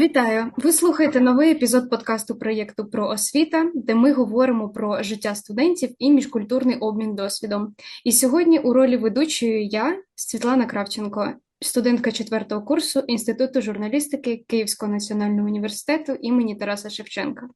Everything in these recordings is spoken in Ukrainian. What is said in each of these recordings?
Вітаю! Ви слухаєте новий епізод подкасту проєкту про освіта, де ми говоримо про життя студентів і міжкультурний обмін досвідом. І сьогодні у ролі ведучої я, Світлана Кравченко, студентка четвертого курсу Інституту журналістики Київського національного університету імені Тараса Шевченка.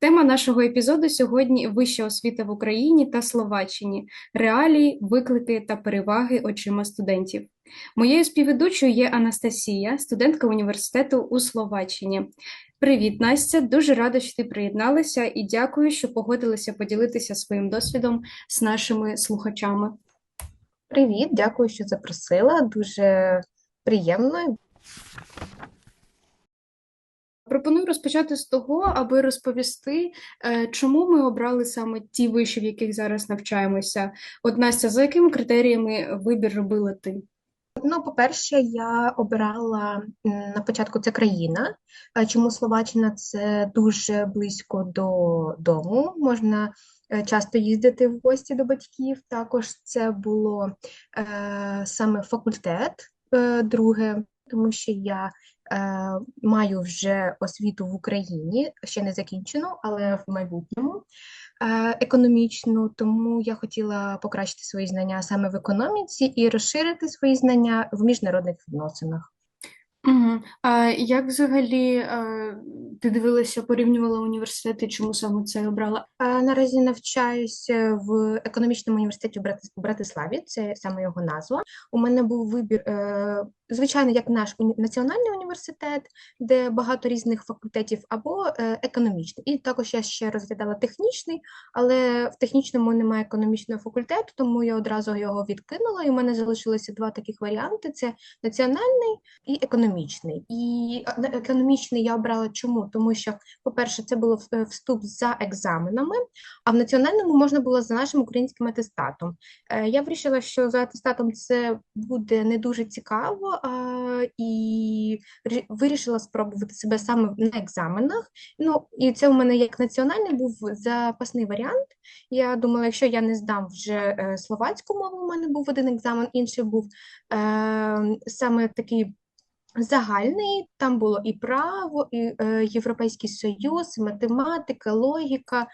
Тема нашого епізоду сьогодні вища освіта в Україні та Словаччині, реалії, виклики та переваги очима студентів. Моєю співведучою є Анастасія, студентка університету у Словаччині. Привіт, Настя! Дуже рада, що ти приєдналася, і дякую, що погодилася поділитися своїм досвідом з нашими слухачами. Привіт, дякую, що запросила. Дуже приємно. Пропоную розпочати з того, аби розповісти, е, чому ми обрали саме ті виші, в яких зараз навчаємося. От Настя, за якими критеріями вибір робила ти? Ну, по-перше, я обирала на початку це країна. Е, Чому Словаччина це дуже близько до дому. Можна е, часто їздити в гості до батьків. Також це було е, саме факультет, е, друге, тому що я е, маю вже освіту в Україні, ще не закінчену, але в майбутньому економічну, тому я хотіла покращити свої знання саме в економіці і розширити свої знання в міжнародних відносинах. Угу. А як взагалі е, ти дивилася, порівнювала університети, чому саме це обрала? Е, Наразі навчаюся в економічному університеті в в Братиславі, це саме його назва. У мене був вибір, е, звичайно, як наш національний університет, де багато різних факультетів, або е, економічний. І також я ще розглядала технічний, але в технічному немає економічного факультету, тому я одразу його відкинула. І у мене залишилося два таких варіанти: це національний і економічний. І економічний я обрала чому? Тому що, по-перше, це було е, вступ за екзаменами, а в національному можна було за нашим українським атестатом. Е, Я вирішила, що за атестатом це буде не дуже цікаво, і вирішила спробувати себе саме на екзаменах. Ну, і це у мене як національний був запасний варіант. Я думала, якщо я не здам вже е, словацьку мову, у мене був один екзамен, інший був саме такий загальний, там було і право, і е, Європейський Союз, і математика, логіка,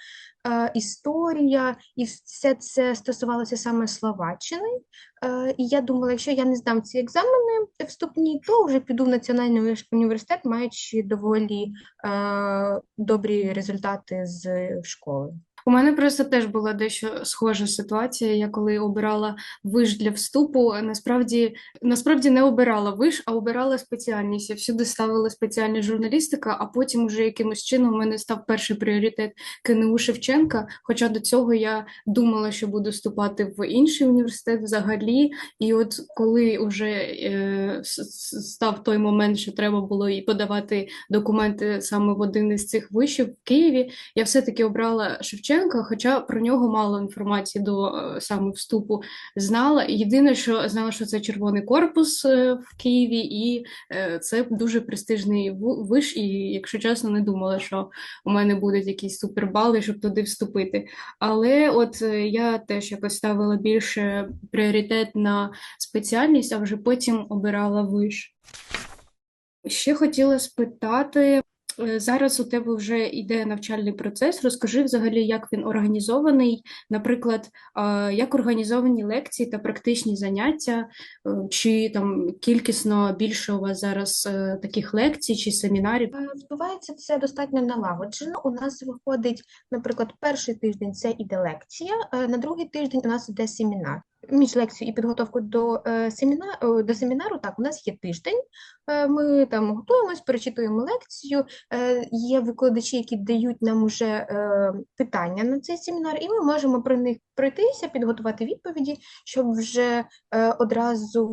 е, історія, і все це стосувалося саме Словаччини. Е, і я думала, якщо я не здам ці екзамени вступні, то вже піду в Національний університет, маючи доволі е, добрі результати з школи. У мене просто теж була дещо схожа ситуація. Я коли обирала виш для вступу, насправді насправді не обирала виш, а обирала спеціальність. Я всюди ставила спеціальність журналістика, а потім уже якимось чином у мене став перший пріоритет КНУ Шевченка. Хоча до цього я думала, що буду вступати в інший університет взагалі. І от коли вже е, став той момент, що треба було і подавати документи саме в один із цих вишів в Києві. Я все-таки обрала Шевченка, хоча про нього мало інформації до е, саме вступу знала. Єдине, що знала, що це червоний корпус е, в Києві, і е, це дуже престижний виш. І, якщо чесно, не думала, що у мене будуть якісь супербали, щоб туди вступити. Але от я теж якось ставила більше пріоритет на спеціальність, а вже потім обирала виш. Ще хотіла спитати, зараз у тебе вже йде навчальний процес. Розкажи взагалі, як він організований, наприклад, як організовані лекції та практичні заняття, е, чи там кількісно більше у вас зараз е, таких лекцій чи семінарів? Е, Відбувається це достатньо налагоджено. У нас виходить, наприклад, перший тиждень це іде лекція, е, на другий тиждень у нас іде семінар. Між лекцією і підготовкою до, е, семіна, е, до семінару, так, у нас є тиждень. Е, Ми там готуємось, перечитуємо лекцію. Є викладачі, які дають нам уже питання на цей семінар, і ми можемо про них пройтися, підготувати відповіді, щоб вже одразу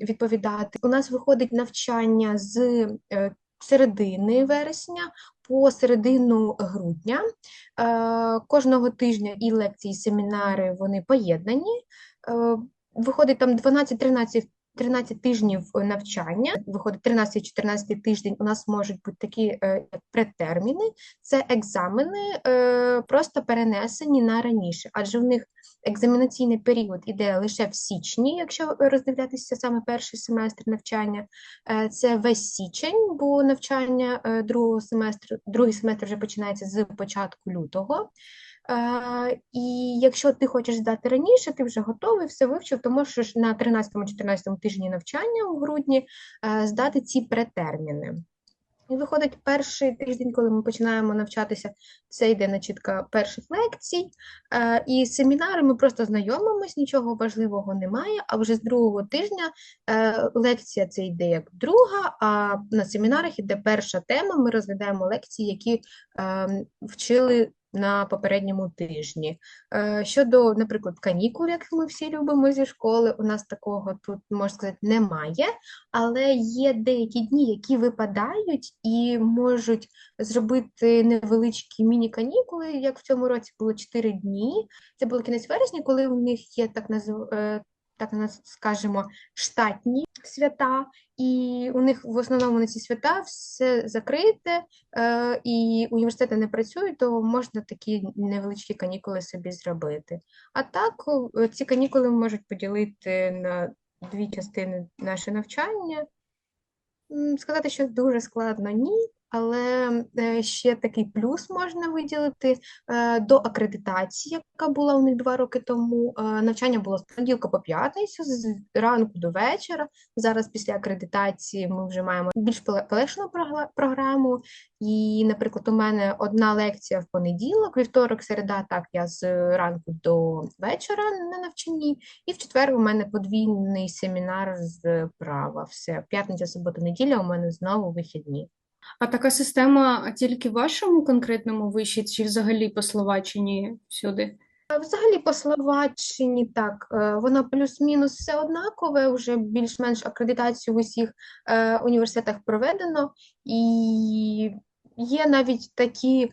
відповідати. У нас виходить навчання з середини вересня по середину грудня. Кожного тижня і лекції, і семінари вони поєднані. Е, Виходить там 12-13 13 тижнів навчання, виходить 13-14 тиждень, у нас можуть бути такі е, предтерміни, це екзамени, е, просто перенесені на раніше, адже в них екзаменаційний період іде лише в січні, якщо роздивлятися саме перший семестр навчання. Це весь січень, бо навчання другого семестру, другий семестр вже починається з початку лютого. І якщо ти хочеш здати раніше, ти вже готовий, все вивчив, то можеш на 13-14 тижні навчання у грудні е, здати ці претерміни. І виходить, перший тиждень, коли ми починаємо навчатися, це йде начітка перших лекцій. Е, І семінари ми просто знайомимось, нічого важливого немає. А вже з другого тижня е, лекція це йде як друга, а на семінарах йде перша тема. Ми розглядаємо лекції, які е, вчили на попередньому тижні. Е, Щодо, наприклад, канікул, як ми всі любимо зі школи, у нас такого тут, можна сказати, немає, але є деякі дні, які випадають і можуть зробити невеличкі міні-канікули, як в цьому році було 4 дні. Це було кінець вересня, коли у них є так назв... е, так скажемо, штатні свята, і у них в основному на ці свята все закрите, е, і університети не працюють, то можна такі невеличкі канікули собі зробити. А так, ці канікули можуть поділити на дві частини наше навчання. Сказати, що дуже складно, ні. Але е, ще такий плюс можна виділити е, до акредитації, яка була у них два роки тому. Е, Навчання було з понеділка по п'ятницю, з ранку до вечора. Зараз після акредитації ми вже маємо більш полегшену програму. І, наприклад, у мене одна лекція в понеділок, вівторок, середа, так я з ранку до вечора на навчанні. І в четвер у мене подвійний семінар з права. Все, п'ятниця, субота, неділя у мене знову вихідні. А така система тільки в вашому конкретному виші, чи взагалі по Словаччині всюди? Взагалі по Словаччині так, вона воно плюс-мінус все однакове, вже більш-менш акредитацію в усіх е, університетах проведено, і є навіть такі е,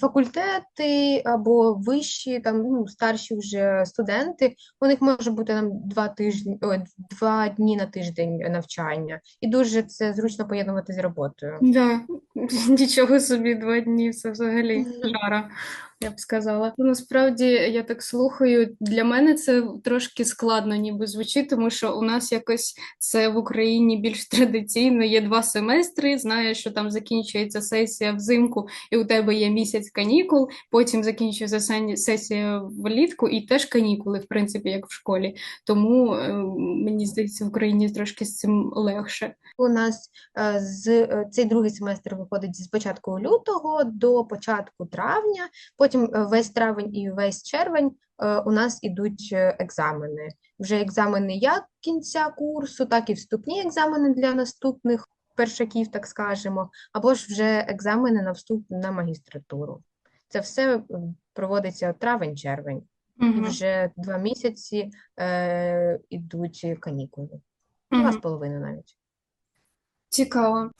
факультети або вищі, там, ну, старші вже студенти, у них може бути там два тижні, о, два дні на тиждень навчання, і дуже це зручно поєднувати з роботою. Да, нічого собі два дні, це взагалі жара, я б сказала. Ну, Насправді, я так слухаю, для мене це трошки складно ніби звучить, тому що у нас якось це в Україні більш традиційно, є два семестри, знаєш, що там закінчується сесія взимку, і у тебе є місяць канікул, потім закінчується сесія влітку, і теж канікули, в принципі, як в школі. Тому е, мені здається, в Україні трошки з цим легше. У нас е, з е, цей другий семестр виходить з початку лютого до початку травня. Потім е, весь травень і весь червень е, у нас ідуть е, екзамени. Вже екзамени як кінця курсу, так і вступні екзамени для наступних першаків, так скажемо, або ж вже екзамени на вступ на магістратуру. Це все проводиться травень-червень, і вже два місяці е, ідуть канікули. Два з половиною навіть. Цікаво.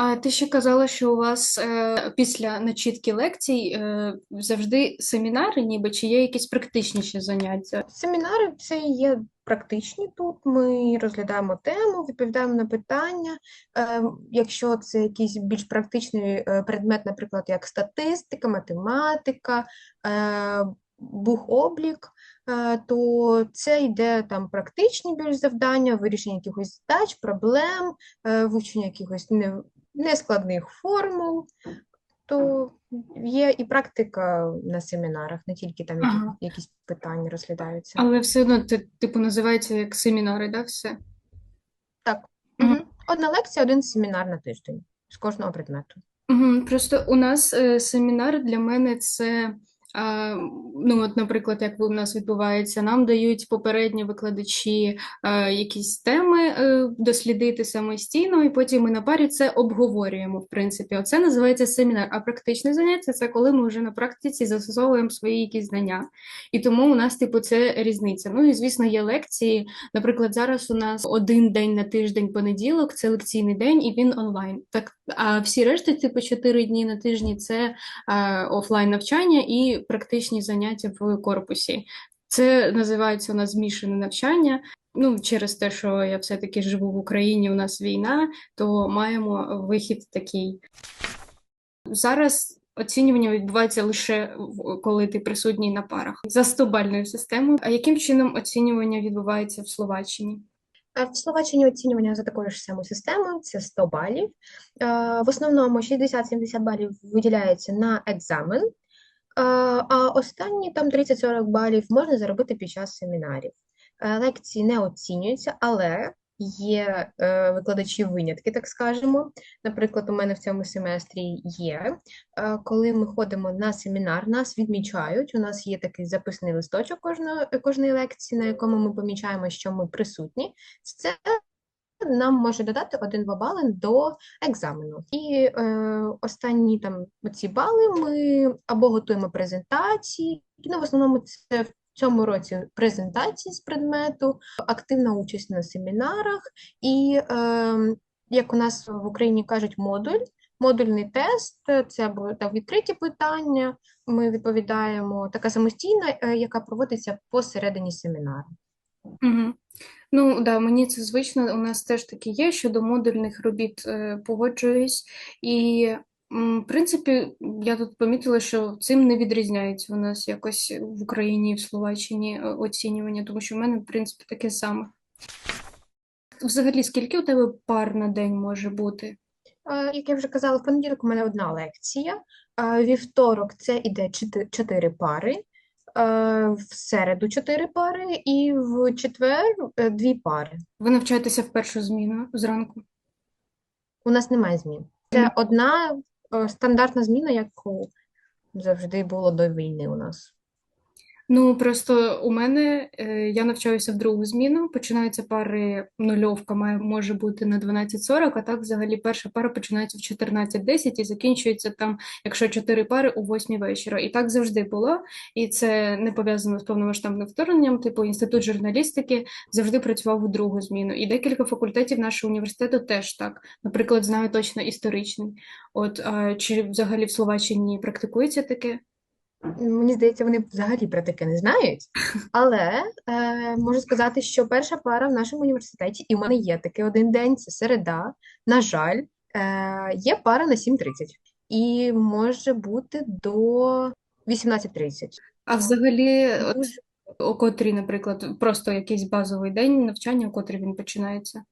А ти ще казала, що у вас е, після начітки лекцій е, завжди семінари, ніби чи є якісь практичніші заняття? Семінари це є практичні тут. Ми розглядаємо тему, відповідаємо на питання. Е, Якщо це якийсь більш практичний е, предмет, наприклад, як статистика, математика, е, бухоблік, е, то це йде там практичні більш завдання, вирішення якихось задач, проблем, е, вивчення якихось не- нескладних формул. То є і практика на семінарах, не тільки там які, Ага. якісь питання розглядаються. Але все одно це типу називається як семінари, да, все? Так. Мгм. Одна лекція, один семінар на тиждень з кожного предмету. Угу. Просто у нас е, семінар для мене це, ну от, наприклад, як у нас відбувається, нам дають попередні викладачі е, якісь теми е, дослідити самостійно, і потім ми на парі це обговорюємо, в принципі. Оце називається семінар. А практичне заняття це коли ми вже на практиці застосовуємо свої якісь знання. І тому у нас, типу, це різниця. Ну і звісно, є лекції. Наприклад, зараз у нас один день на тиждень понеділок, це лекційний день, і він онлайн. Так, а всі решта, типу, чотири дні на тижні це офлайн навчання і практичні заняття в корпусі. Це називається у нас змішане навчання. ну, через те, що я все-таки живу в Україні, у нас війна, то маємо вихід такий. Зараз оцінювання відбувається лише коли ти присутній на парах за 100-бальною системою. А яким чином оцінювання відбувається в Словаччині? В Словаччині оцінювання за такою ж самою системою, це 100 балів. В основному 60-70 балів виділяється на екзамен, а останні там 30-40 балів можна заробити під час семінарів. Е, Лекції не оцінюються, але є е, викладачі винятки, так скажемо. Наприклад, у мене в цьому семестрі є. Е, Коли ми ходимо на семінар, нас відмічають. У нас є такий записний листочок кожної, кожної лекції, на якому ми помічаємо, що ми присутні. Це нам може додати 1-2 бали до екзамену. І е, останні там ці бали ми або готуємо презентації, ну, в основному це в цьому році презентації з предмету, активна участь на семінарах і, е, як у нас в Україні кажуть, модуль. Модульний тест це або там відкриті питання. Ми відповідаємо така самостійна, е, яка проводиться посередині семінару. Угу. Ну, да, мені це звично. У нас теж таке є, щодо модульних робіт е, погоджуюсь. І, м, в принципі, я тут помітила, що цим не відрізняється у нас якось в Україні і в Словаччині е, оцінювання, тому що в мене, в принципі, таке саме. Взагалі, скільки у тебе пар на день може бути? Е, Як я вже казала, в понеділок у мене одна лекція, е, вівторок це іде чотири, чотири пари, е, в середу чотири пари і в четвер е, дві пари. Ви навчаєтеся в першу зміну зранку? У нас немає змін. Це одна стандартна зміна, як завжди було до війни у нас. Ну, просто у мене е, я навчаюся в другу зміну. Починаються пари, нульовка має, може бути на 12.40, а так взагалі перша пара починається в 14.10 і закінчується там, якщо чотири пари, у 8 вечора. І так завжди було. І це не пов'язано з повномасштабним вторгненням. Типу, інститут журналістики завжди працював у другу зміну. І декілька факультетів нашого університету теж так. Наприклад, знаю точно історичний. От а, чи взагалі в Словаччині практикується таке? Мені здається, вони взагалі про таке не знають. Але е, можу сказати, що перша пара в нашому університеті, і в мене є такий один день, це середа. На жаль, е, є пара на 7.30. І може бути до 18.30. А взагалі, от о котрій, наприклад, просто якийсь базовий день навчання, о котрій він починається.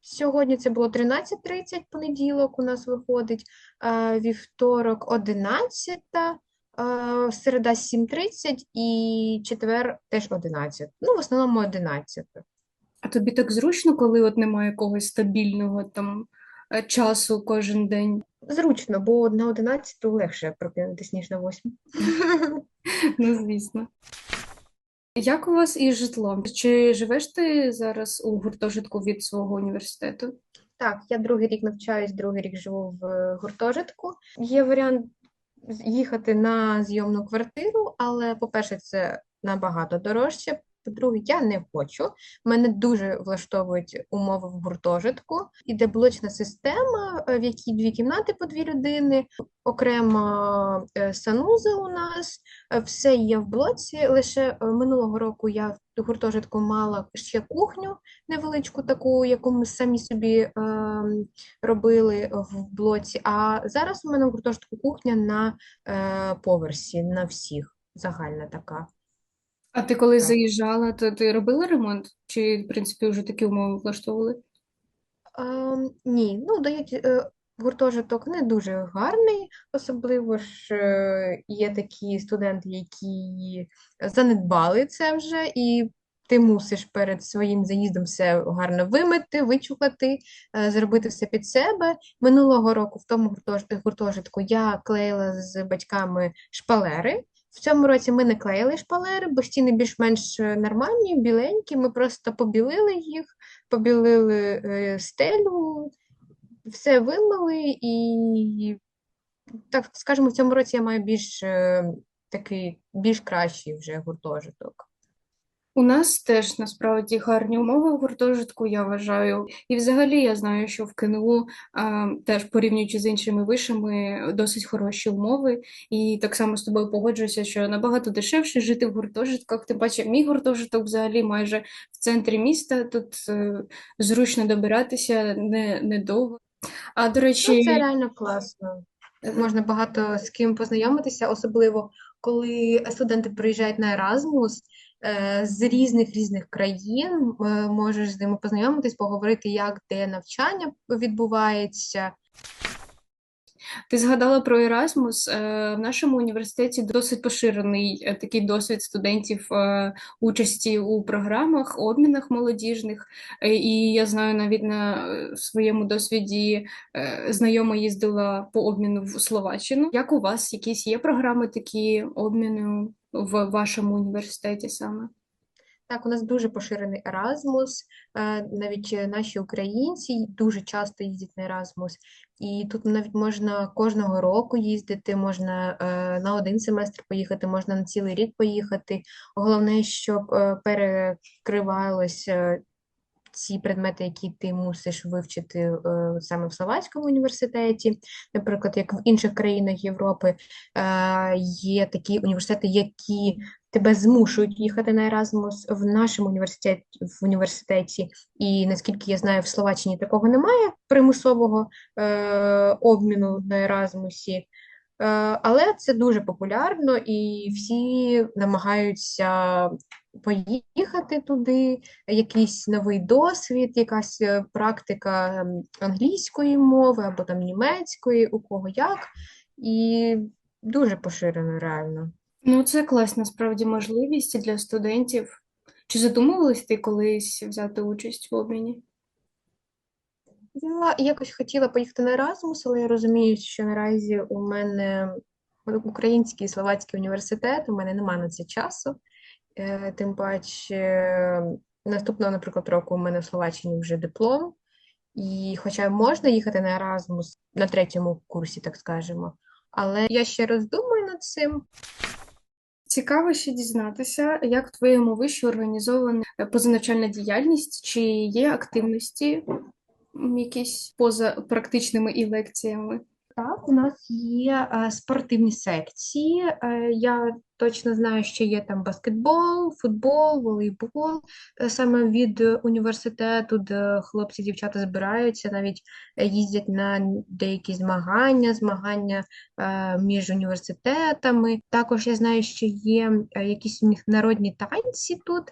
Сьогодні це було 13.30, понеділок у нас виходить, е, вівторок 11, е, середа 7.30 і четвер теж 11. Ну, в основному 11. А тобі так зручно, коли от немає якогось стабільного там е, часу кожен день? Зручно, бо на 11 легше прокинутися, ніж на 8. Ну, звісно. Як у вас із житлом? Чи живеш ти зараз у гуртожитку від свого університету? Так, я другий рік навчаюсь, другий рік живу в е, гуртожитку. Є варіант їхати на зйомну квартиру, але, по-перше, це набагато дорожче. По-друге, я не хочу. Мене дуже влаштовують умови в гуртожитку. Іде блочна система, е, в якій дві кімнати по дві людини, окремо е, санузел у нас, е, все є в блоці. Лише е, минулого року я в гуртожитку мала ще кухню невеличку таку, яку ми самі собі ем, робили в блоці. А зараз у мене в гуртожитку кухня на е, поверсі, на всіх, загальна така. А ти коли Так. заїжджала, то ти робила ремонт? Чи, в принципі, вже такі умови влаштовували? Ем, ні, ну дають е, гуртожиток не дуже гарний, особливо ж е, є такі студенти, які занедбали це вже, і ти мусиш перед своїм заїздом все гарно вимити, вичухати, е, зробити все під себе. Минулого року в тому гуртож- гуртожитку я клеїла з батьками шпалери. В цьому році ми не клеїли шпалери, бо стіни більш-менш е, нормальні, біленькі. Ми просто побілили їх побілили е, стелю, все вимили, і, так скажемо, в цьому році я маю більш е, такий більш кращий вже гуртожиток. У нас теж насправді гарні умови у гуртожитку, я вважаю. І взагалі я знаю, що в КНУ а, теж порівнюючи з іншими вишами, досить хороші умови. І так само з тобою погоджуюся, що набагато дешевше жити в гуртожитках. Тим паче, мій гуртожиток взагалі майже в центрі міста. Тут е, зручно добиратися не, недовго. А до Ну, речі, це реально класно. Можна багато з ким познайомитися, особливо коли студенти приїжджають на Еразмус з різних різних країн. е, Можеш з ними познайомитись, поговорити, як де навчання відбувається. Ти згадала про Erasmus. Е, В нашому університеті досить поширений е, такий досвід студентів е, участі у програмах, обмінах молодіжних. Е, І я знаю навіть на е, своєму досвіді е, знайома їздила по обміну в Словаччину. Як у вас якісь є програми такі обміну в вашому університеті саме? Так, у нас дуже поширений Еразмус. Навіть е, наші українці дуже часто їздять на Еразмус. І тут навіть можна кожного року їздити, можна е, на один семестр поїхати, можна на цілий рік поїхати. Головне, щоб е, перекривалося ці предмети, які ти мусиш вивчити е, саме в Словацькому університеті. Наприклад, як в інших країнах Європи е, є такі університети, які тебе змушують їхати на Еразмус в нашому університеті, в університеті. І наскільки я знаю, в Словаччині такого немає примусового е, обміну на Еразмусі. Але це дуже популярно, і всі намагаються поїхати туди, якийсь новий досвід, якась е, практика ем, англійської мови або там німецької, у кого як. І дуже поширено реально. Ну, це класна справді можливість для студентів. Чи задумувались ти колись взяти участь в обміні? Я якось хотіла поїхати на Еразмус, але я розумію, що наразі у мене український і словацький університет, у мене немає на це часу. Е, Тим паче, наступного, наприклад, року у мене в Словаччині вже диплом. І хоча можна їхати на Еразмус на третьому курсі, так скажемо, але я ще роздумую над цим. Цікаво ще дізнатися, як в твоєму виші організована е, позаначальна діяльність, чи є активності якісь поза практичними і лекціями? Так, у нас є е, спортивні секції. Е, я точно знаю, що є там баскетбол, футбол, волейбол, е, саме від університету, де хлопці, дівчата збираються, навіть їздять на деякі змагання, змагання між університетами. Також я знаю, що є якісь у них народні танці тут,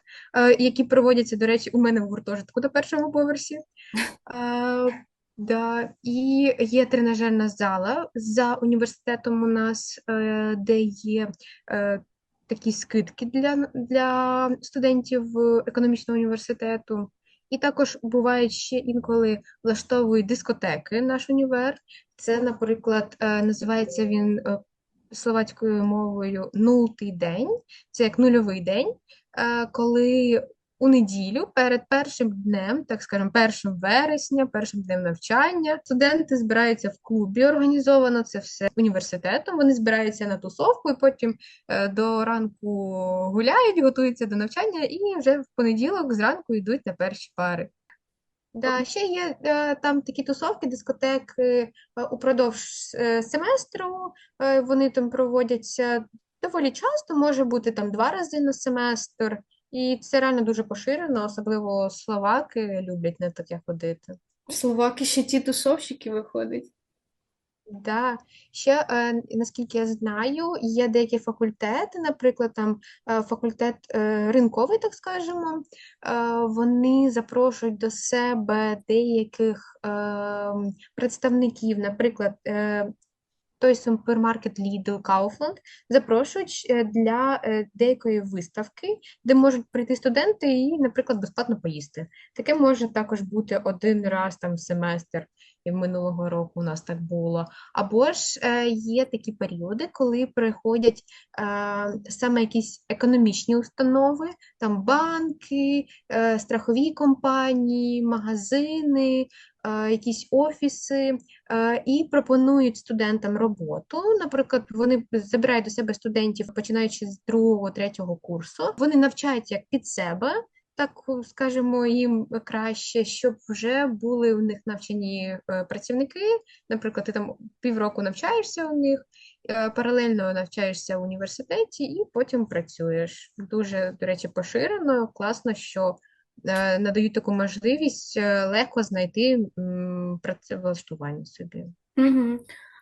які проводяться, до речі, у мене в гуртожитку на першому поверсі. Да, і є тренажерна зала за університетом у нас, е, де є е, такі скидки для, для студентів економічного університету. І також бувають ще інколи влаштовують дискотеки наш універ. Це, наприклад, е, називається він словацькою мовою нултий день. Це як нульовий день, коли у неділю перед першим днем, так скажемо, першим вересня, першим днем навчання, студенти збираються в клубі, організовано це все університетом. Вони збираються на тусовку і потім е, до ранку гуляють, готуються до навчання і вже в понеділок зранку йдуть на перші пари. Да, ще є е, там такі тусовки, дискотеки е, упродовж семестру. е, Вони там проводяться доволі часто, може бути там два рази на семестр. І це реально дуже поширено, особливо словаки люблять на таке ходити. Словаки ще ті тусовщики виходять. Да. Ще, е, наскільки я знаю, є деякі факультети, наприклад, там е, факультет е, ринковий, так скажемо, е, вони запрошують до себе деяких е, представників, наприклад, е, той супермаркет Lidl, Kaufland, запрошують е, для е, деякої виставки, де можуть прийти студенти і, наприклад, безплатно поїсти. Таке може також бути один раз там в семестр, і минулого року у нас так було. Або ж е, є такі періоди, коли приходять саме якісь економічні установи, там банки, страхові компанії, магазини, якісь офіси е, і пропонують студентам роботу. Наприклад, вони забирають до себе студентів, починаючи з другого, третього курсу. Вони навчають як під себе. Так скажемо їм краще, щоб вже були у них навчені е, працівники. Наприклад, ти там півроку навчаєшся у них, е, паралельно навчаєшся в університеті і потім працюєш. Дуже, до речі, поширено, класно, що е, надають таку можливість е, легко знайти працевлаштування собі. Угу.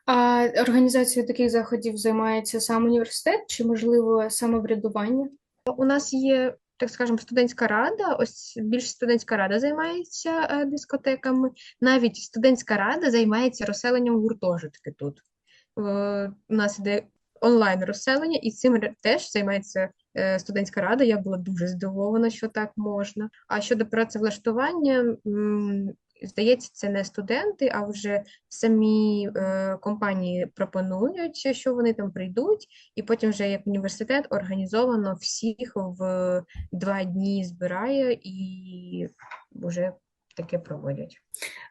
А організацією таких заходів займається сам університет чи, можливо, самоврядування? У нас є, так скажемо, студентська рада. Ось більш студентська рада займається е, дискотеками. Навіть студентська рада займається розселенням гуртожитки тут. Е, У нас іде онлайн розселення, і цим теж займається е, студентська рада. Я була дуже здивована, що так можна. А щодо працевлаштування, здається, це не студенти, а вже самі е, компанії пропонують, що вони там прийдуть. І потім вже як університет організовано всіх в два дні збирає і вже таке проводять.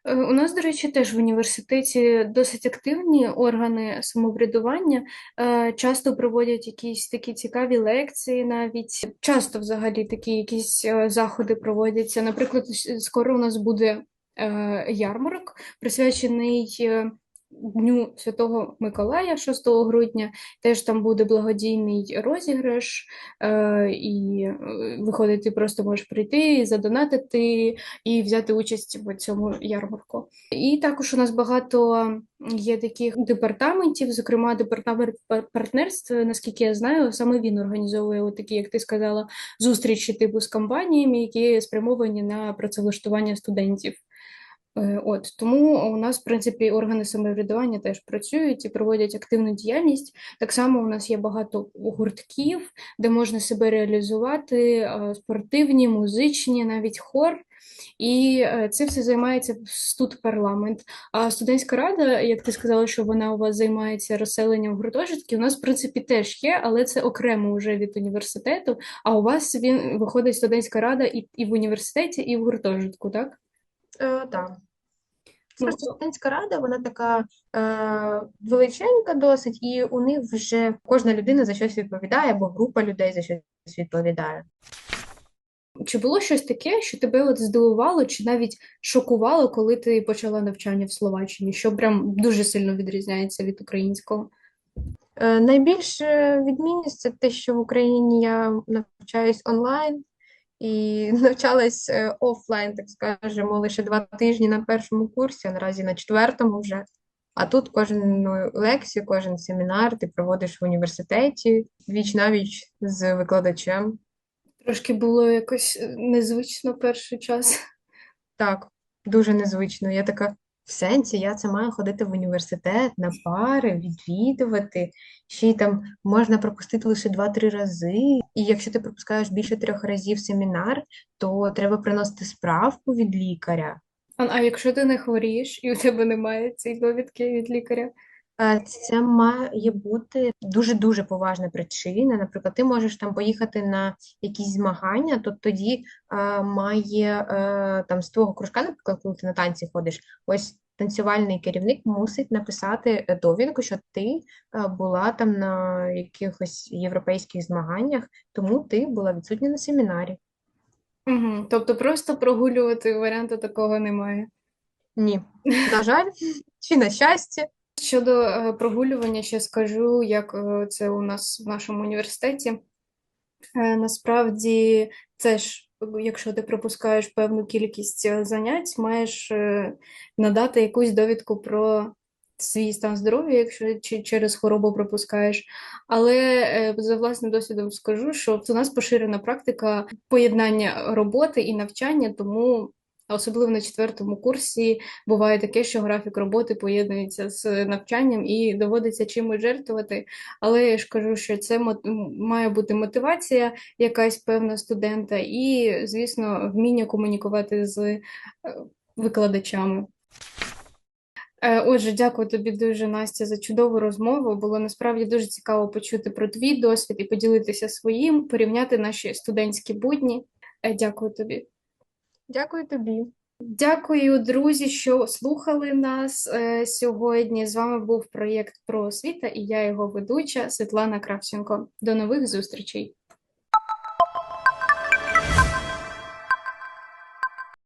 Е, У нас, до речі, теж в університеті досить активні органи самоврядування. Е, Часто проводять якісь такі цікаві лекції навіть. Часто взагалі такі якісь е, заходи проводяться. Наприклад, скоро у нас буде ярмарок, присвячений Дню Святого Миколая 6 грудня. Теж там буде благодійний розіграш, е, і е, виходить, ти просто можеш прийти, задонатити і взяти участь в цьому ярмарку. І також у нас багато є таких департаментів, зокрема департамент партнерств, наскільки я знаю, саме він організовує такі, як ти сказала, зустрічі типу з компаніями, які спрямовані на працевлаштування студентів. Е, От тому у нас, в принципі, органи самоврядування теж працюють і проводять активну діяльність. Так само у нас є багато гуртків, де можна себе реалізувати, е, спортивні, музичні, навіть хор. І е, це все займається студпарламент. А студентська рада, як ти сказала, що вона у вас займається розселенням гуртожитків, у нас, в принципі, теж є, але це окремо вже від університету. А у вас він виходить студентська рада і, і в університеті, і в гуртожитку, так? Е, так. Ну, Просто студентська рада, вона така е, величенька досить, і у них вже кожна людина за щось відповідає, або група людей за щось відповідає. Чи було щось таке, що тебе от здивувало, чи навіть шокувало, коли ти почала навчання в Словаччині, що прям дуже сильно відрізняється від українського? Е, найбільша відмінність це те, що в Україні я навчаюсь онлайн і навчалась е, офлайн, так скажемо, лише два тижні на першому курсі, а наразі на четвертому вже. А тут кожну лекцію, кожен семінар ти проводиш в університеті віч навіч з викладачем. Трошки було якось е, незвично перший час. Так, дуже незвично. Я така, в сенсі, я це маю ходити в університет на пари, відвідувати. Ще й там можна пропустити лише 2-3 рази. І якщо ти пропускаєш більше трьох разів семінар, то треба приносити справку від лікаря. А, якщо ти не хворієш і у тебе немає цієї довідки від лікаря? Е, Це має бути дуже-дуже поважна причина. Наприклад, ти можеш там поїхати на якісь змагання, то тоді е, має е, там з твого кружка, наприклад, коли ти на танці ходиш, ось танцювальний керівник мусить написати довідку, що ти е, була там на якихось європейських змаганнях, тому ти була відсутня на семінарі. Угу. Тобто просто прогулювати варіанту такого немає. Ні, на жаль, чи на щастя. Щодо е, прогулювання, ще скажу, як е, це у нас в нашому університеті. Е, Насправді, це ж, якщо ти пропускаєш певну кількість занять, маєш надати якусь довідку про свій стан здоров'я, якщо чи через хворобу пропускаєш. Але за власним досвідом скажу, що у нас поширена практика поєднання роботи і навчання, тому особливо на четвертому курсі буває таке, що графік роботи поєднується з навчанням і доводиться чимось жертвувати. Але я ж кажу, що це має бути мотивація якась певна студента, і, звісно, вміння комунікувати з е, викладачами. Е, Отже, дякую тобі дуже, Настя, за чудову розмову. Було насправді дуже цікаво почути про твій досвід і поділитися своїм, порівняти наші студентські будні. Е, Дякую тобі. Дякую тобі. Дякую, друзі, що слухали нас е, сьогодні. З вами був проєкт про освіта і я його ведуча Світлана Кравченко. До нових зустрічей.